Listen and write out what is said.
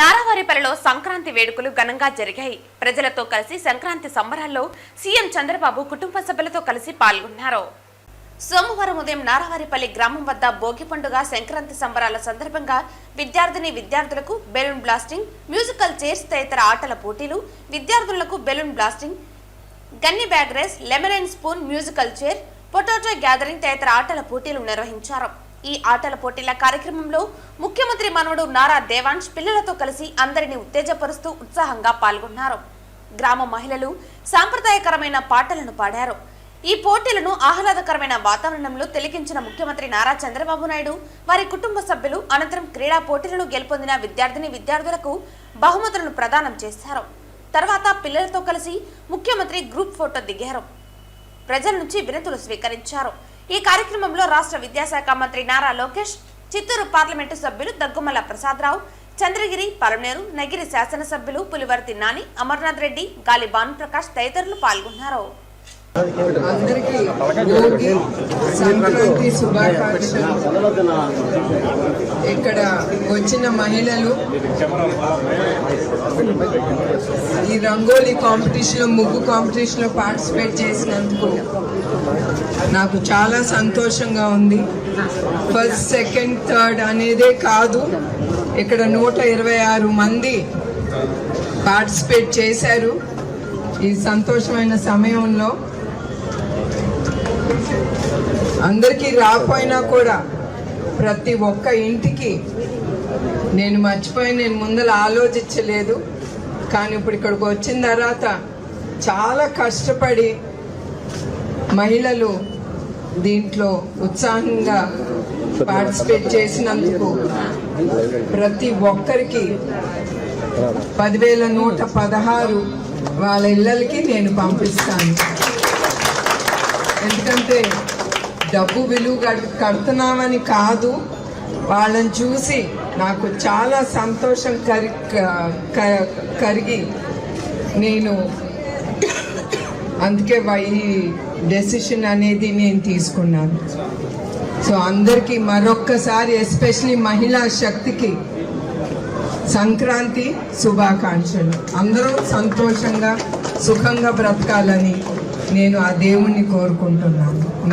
నారావారిపల్లిలో సంక్రాంతి వేడుకలు ఘనంగా జరిగాయి. ప్రజలతో కలిసి సంక్రాంతి సంబరాల్లో సీఎం చంద్రబాబు కుటుంబ సభ్యులతో కలిసి పాల్గొన్నారు. సోమవారం ఉదయం నారావారిపల్లి గ్రామం వద్ద భోగి పండుగ సంక్రాంతి సంబరాల సందర్భంగా విద్యార్థిని విద్యార్థులకు బెలూన్ బ్లాస్టింగ్ మ్యూజికల్ చైర్స్ తదితర ఆటల పోటీలు విద్యార్థులకు balloon blasting gunny bag race lemon and spoon musical chair potato gathering తదితర ఆటల పోటీలు నిర్వహించారు. ఈ ఆటల పోటీల కార్యక్రమంలో ముఖ్యమంత్రి మనవడు నారా దేవాంశ్ పిల్లలతో కలిసి అందరినీ ఉత్తేజపరుస్తూ ఉత్సాహంగా పాల్గొన్నారు. గ్రామ మహిళలు సాంప్రదాయకరమైన పాటలను పాడారు. ఈ పోటీలను ఆహ్లాదకరమైన వాతావరణంలో తిలకించిన ముఖ్యమంత్రి నారా చంద్రబాబు నాయుడు వారి కుటుంబ సభ్యులు అనంతరం క్రీడా పోటీలను గెలుపొందిన విద్యార్థిని విద్యార్థులకు బహుమతులను ప్రదానం చేశారు. తర్వాత పిల్లలతో కలిసి ముఖ్యమంత్రి గ్రూప్ ఫోటో దిగారు. ప్రజల నుంచి వినతులు స్వీకరించారు. ఈ కార్యక్రమంలో రాష్ట్ర విద్యాశాఖ మంత్రి నారా లోకేష్ చిత్తూరు పార్లమెంటు సభ్యులు దగ్గుమల ప్రసాదరావు చంద్రగిరి పలమనేరు నగిరి శాసనసభ్యులు పులివర్తి నాని అమర్నాథ్ రెడ్డి గాలి భానుప్రకాష్ తదితరులు పాల్గొన్నారు. అందరికీ సంక్రాంతి శుభాకాంక్షలు. ఇక్కడ వచ్చిన మహిళలు ఈ రంగోలీ కాంపిటీషన్లో ముగ్గు కాంపిటీషన్లో పార్టిసిపేట్ చేసినందుకు నాకు చాలా సంతోషంగా ఉంది. ఫస్ట్ సెకండ్ థర్డ్ అనేదే కాదు ఇక్కడ నూట ఇరవై ఆరు మంది పార్టిసిపేట్ చేశారు. ఈ సంతోషమైన సమయంలో అందరికీ రాకపోయినా కూడా ప్రతి ఒక్క ఇంటికి నేను మర్చిపోయి నేను ముందర ఆలోచించలేదు. కానీ ఇప్పుడు ఇక్కడికి వచ్చిన తర్వాత చాలా కష్టపడి మహిళలు దీంట్లో ఉత్సాహంగా పార్టిసిపేట్ చేసినందుకు ప్రతి ఒక్కరికి పదివేల నూట పదహారు వాళ్ళ ఇళ్ళకి నేను పంపిస్తాను. ఎందుకంటే డబ్బు విలువ కడుతున్నామని కాదు. వాళ్ళని చూసి నాకు చాలా సంతోషం కరి కరిగి నేను అందుకే ఈ డెసిషన్ అనేది నేను తీసుకున్నాను. సో అందరికీ మరొక్కసారి ఎస్పెషలీ మహిళా శక్తికి సంక్రాంతి శుభాకాంక్షలు. అందరూ సంతోషంగా సుఖంగా బ్రతకాలని నేను ఆ దేవుణ్ణి కోరుకుంటున్నాను.